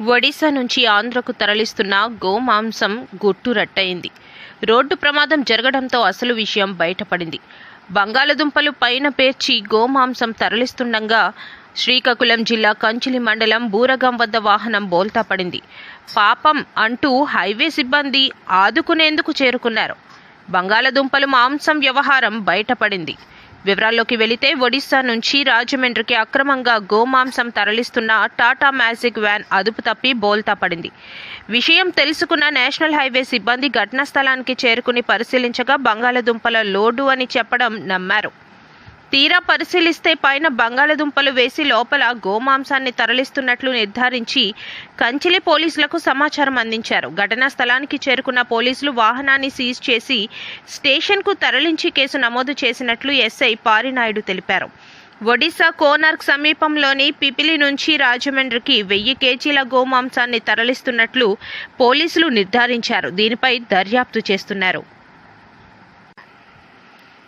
ఒడిశా నుంచి ఆంధ్రకు తరలిస్తున్న గోమాంసం గుట్టు రట్టయింది. రోడ్డు ప్రమాదం జరగడంతో అసలు విషయం బయటపడింది. బంగాళదుంపలు పైన పేర్చి గోమాంసం తరలిస్తుండగా శ్రీకాకుళం జిల్లా కంచిలి మండలం బూరగం వద్ద వాహనం బోల్తా పడింది. పాపం అంటూ హైవే సిబ్బంది ఆదుకునేందుకు చేరుకున్నారు. బంగాళదుంపలు మాంసం వ్యవహారం బయటపడింది. వివరాల్లోకి వెళితే ఒడిశా నుంచి రాజమండ్రికి అక్రమంగా గోమాంసం తరలిస్తున్న టాటా మ్యాజిక్ వ్యాన్ అదుపు తప్పి బోల్తా పడింది. విషయం తెలుసుకున్న నేషనల్ హైవే సిబ్బంది ఘటనా స్థలానికి చేరుకుని పరిశీలించగా బంగాళదుంపల లోడు అని చెప్పడం నమ్మారు. తీరా పరిశీలిస్తే పైన బంగాళదుంపలు వేసి లోపల గోమాంసాన్ని తరలిస్తున్నట్లు నిర్ధారించి కంచిలి పోలీసులకు సమాచారం అందించారు. ఘటనా స్థలానికి చేరుకున్న పోలీసులు వాహనాన్ని సీజ్ చేసి స్టేషన్కు తరలించి కేసు నమోదు చేసినట్లు ఎస్ఐ పారినాయుడు తెలిపారు. ఒడిశా కోనార్క్ సమీపంలోని పిపిలి నుంచి రాజమండ్రికి వెయ్యి కేజీల గోమాంసాన్ని తరలిస్తున్నట్లు పోలీసులు నిర్ధారించారు. దీనిపై దర్యాప్తు చేస్తున్నారు.